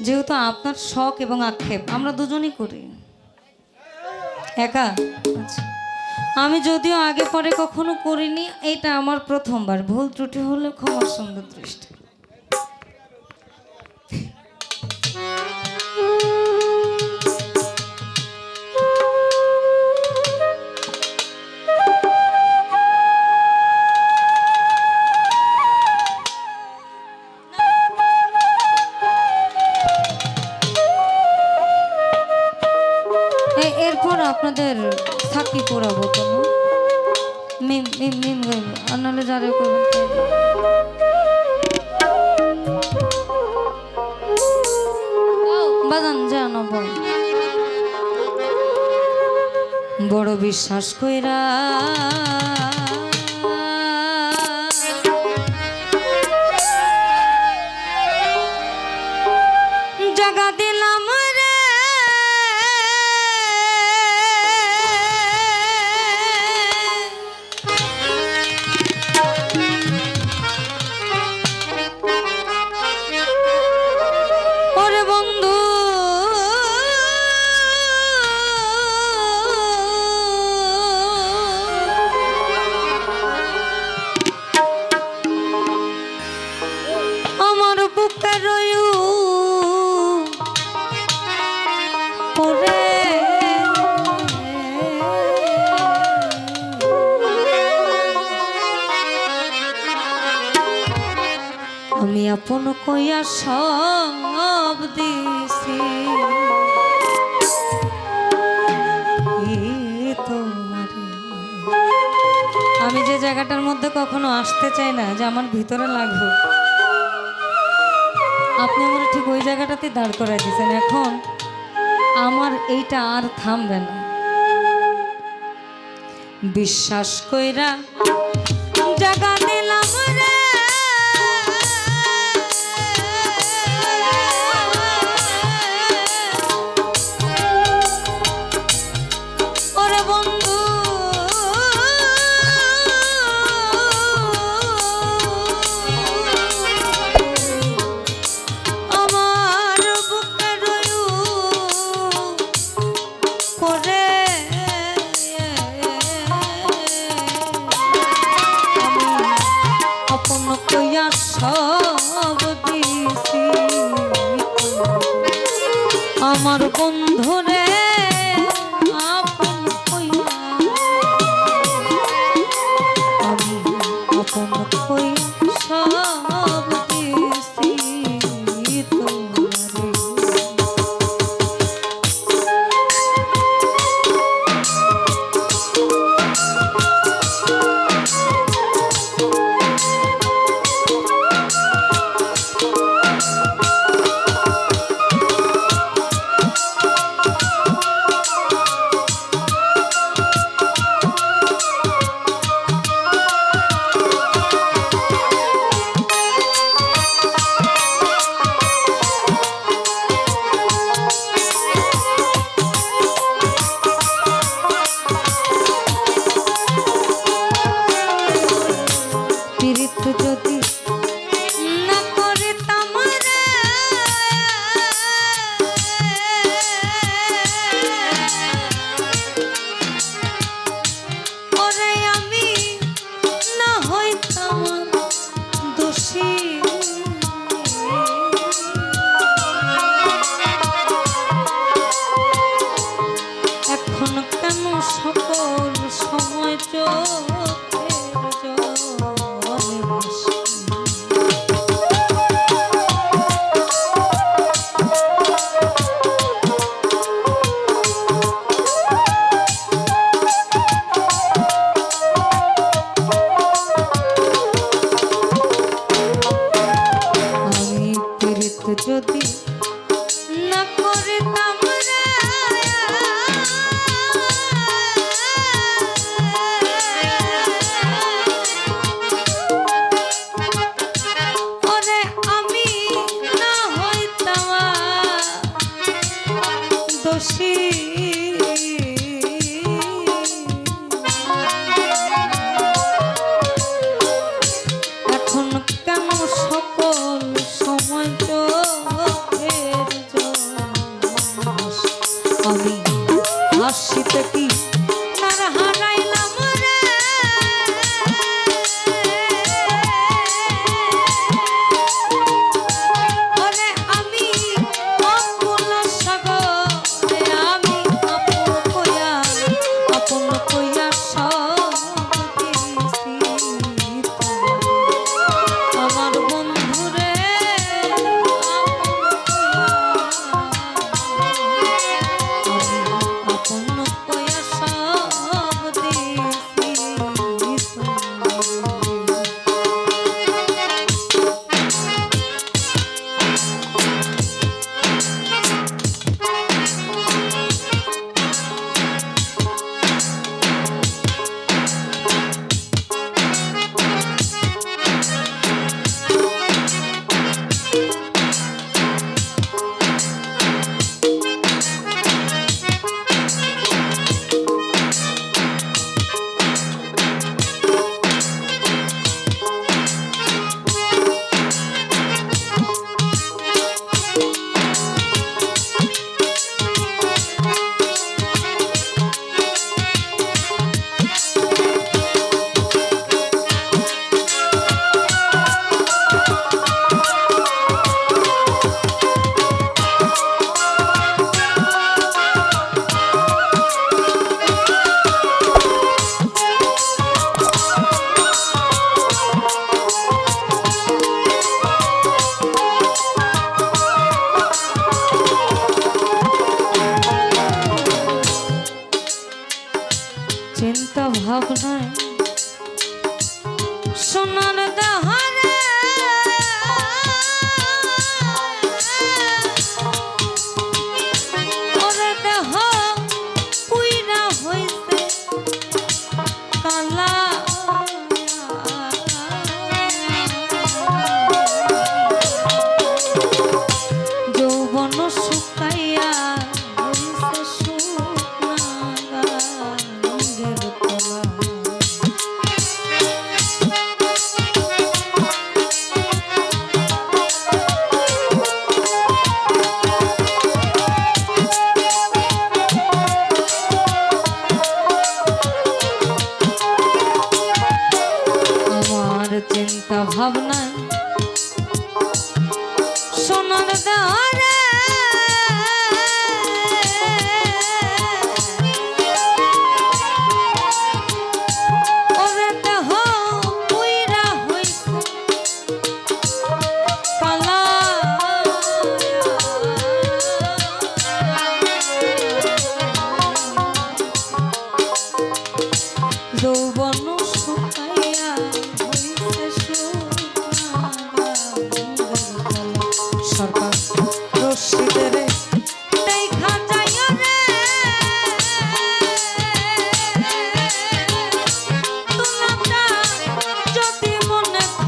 যেহেতু আপনার শখ এবং আক্ষেপ, আমরা দুজনই করি। একা? আচ্ছা। আমি যদিও আগে পরে কখনো করিনি, এটা আমার প্রথমবার। ভুল ত্রুটি হলে ক্ষমার সুন্দর দৃষ্টি। মিম মিম গাইব আর যারা করবেন বাজান জানো বড় বিশ্বাস কইরা সব দিছি। আমি যে জায়গাটার মধ্যে কখনো আসতে চাই না, যে আমার ভিতরে লাগবে। আপনি আমার ঠিক ওই জায়গাটাতে দাঁড় করাই দিয়েছেন। এখন আমার এইটা আর থামবে না। বিশ্বাস কইরা জাগা দিলাম। আমার বন্ধুরে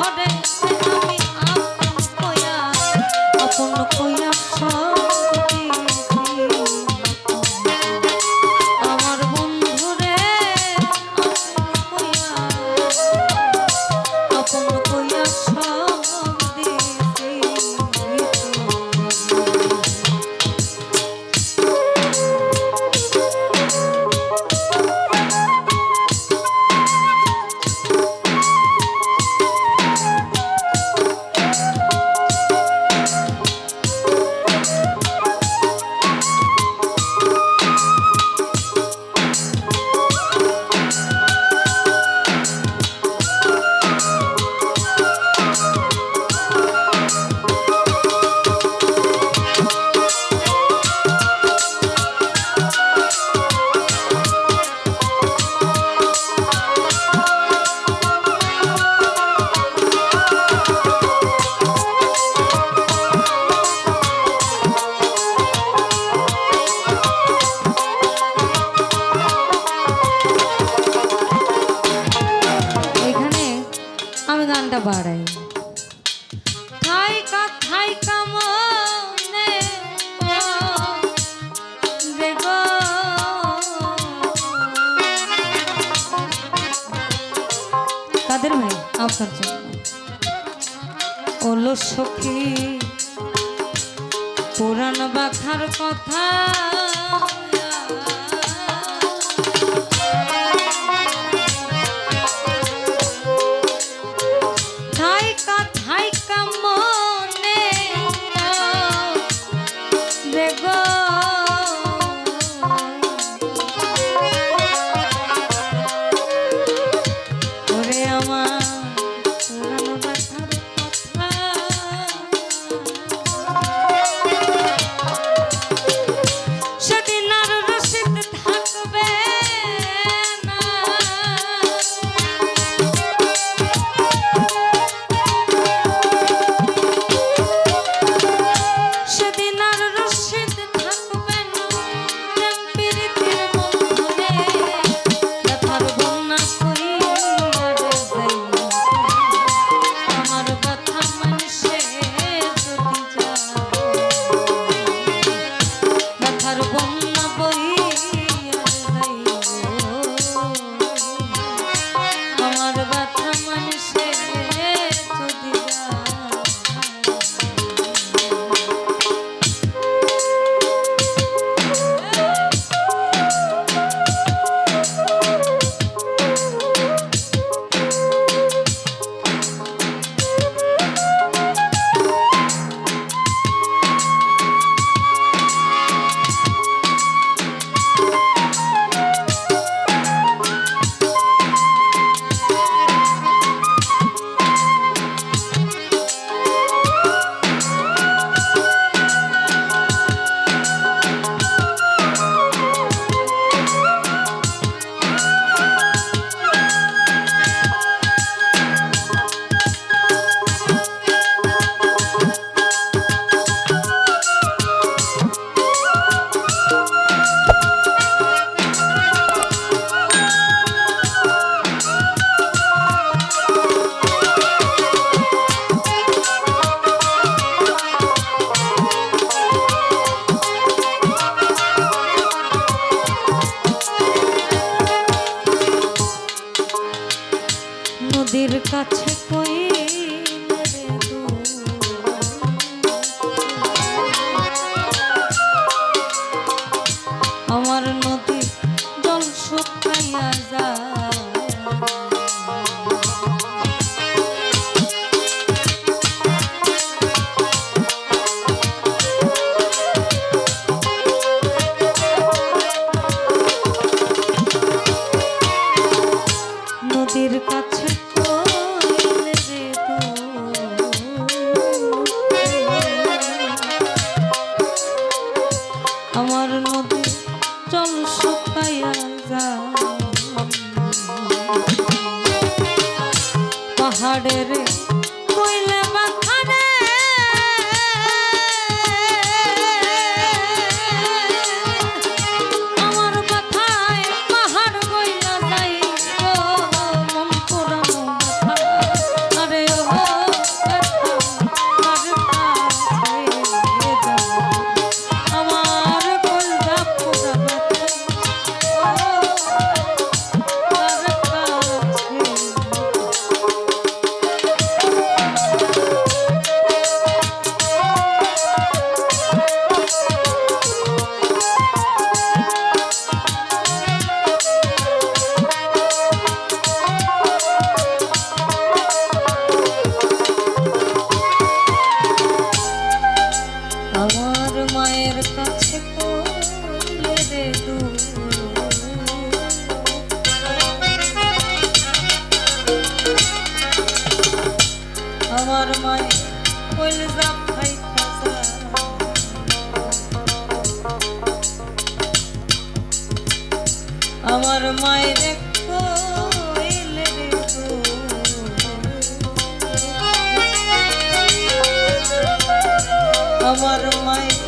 মনে আসার জন্য ওলো সখী পুরাণ বাখার কথা। আমার তোদের কাছে আমার মায়ের কইলে রে দূর। আমার মায়ের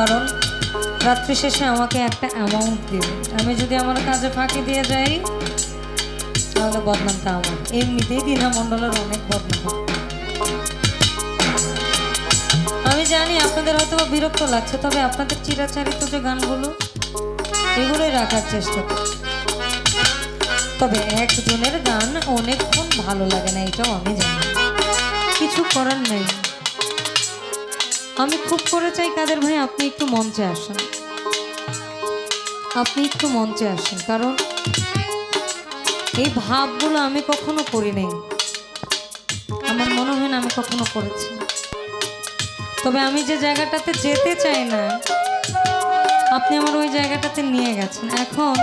কারণ রাত্রি শেষে আমাকে একটা অ্যামাউন্ট দেবে। আমি যদি আমার কাজে ফাঁকি দিয়ে যাই, তাহলে বদনামটা আমার। এমনিতেই দিনা মণ্ডলের অনেক বদনাম। আমি জানি আপনাদের হয়তো বিরক্ত লাগছে, তবে আপনাদের চিরাচারিত যে গানগুলো, এগুলোই রাখার চেষ্টা করছি তবে একজনের গান অনেকক্ষণ ভালো লাগে না, এটাও আমি জানি। কিছু করার নেই। আমি খুব করে চাই কাদের ভাই আপনি একটু মঞ্চে আসেন। আপনি একটু মঞ্চে আসেন, কারণ এই ভাবগুলো আমি কখনো করি নাই। আমার মনে হয় না আমি কখনো করেছি। তবে আমি যে জায়গাটাতে যেতে চাই না, আপনি আমার ওই জায়গাটাতে নিয়ে গেছেন। এখন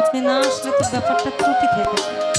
আপনি না আসলে তো ব্যাপারটা ত্রুটি থেকে যায়।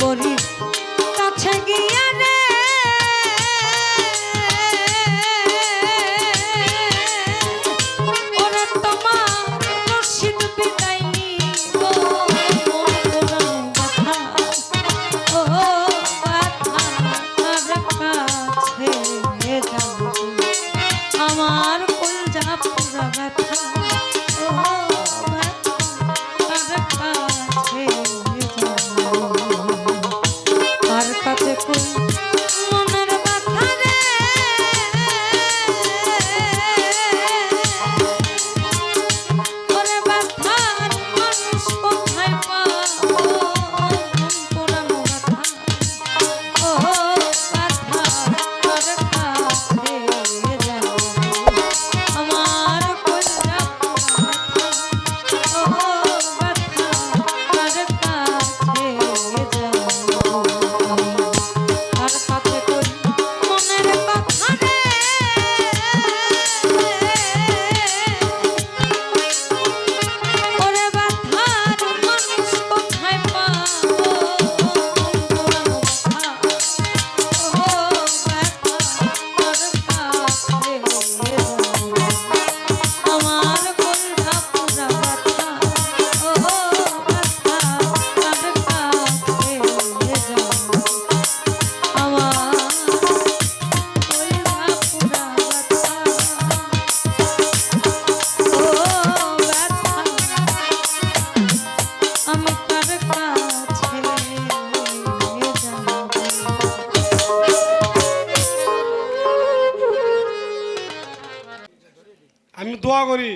বরির করি।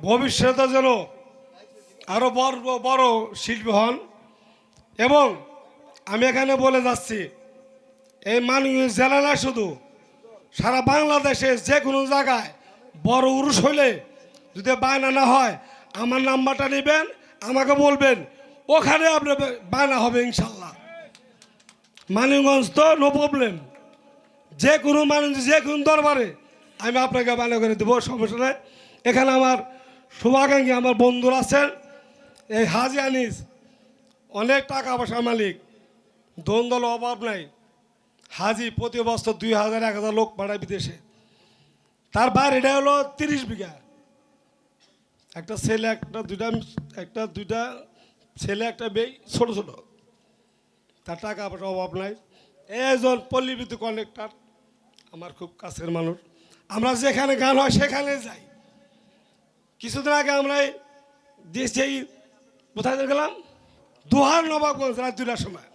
ভবিষ্যতে যেন আরও বড় বড় শিল্পী হন। এবং আমি এখানে বলে যাচ্ছি, এই মাননীয় জেলা না শুধু সারা বাংলাদেশে যে কোনো জায়গায় বড় উরুষ হলে যদি বায়না না হয়, আমার নাম্বারটা নেবেন, আমাকে বলবেন, ওখানে আপনার বায়না হবে ইনশাল্লাহ। মানিগঞ্জ তো নো প্রবলেম যে কোনো মানুষ যে কোনো দরবারে আমি আপনাকে বায়না করে দেবো, সমস্যা নেই। এখানে আমার শুভাকাঙ্ক্ষী, আমার বন্ধুরা আছেন। এই হাজি আনিস, অনেক টাকা পয়সার মালিক। দ্বন্দ্বল অভাব নাই। হাজি প্রতি বছর দুই হাজার, এক হাজার লোক পাঠায় বিদেশে। তার বাড়িটা হলো তিরিশ বিঘা। একটা ছেলে, একটা দুইটা একটা দুইটা ছেলে, একটা মেয়ে, ছোট ছোট। তার টাকা পয়সার অভাব নাই। একজন পল্লী বিদ্যুৎ কন্ডাক্টর আমার খুব কাছের মানুষ। আমরা যেখানে গান হয় সেখানে যাই। কিছুদিন আগে আমরা দেশেই দেশে কোথায় গেলাম? দুহার নবাবগঞ্জ রাত দুটার সময়।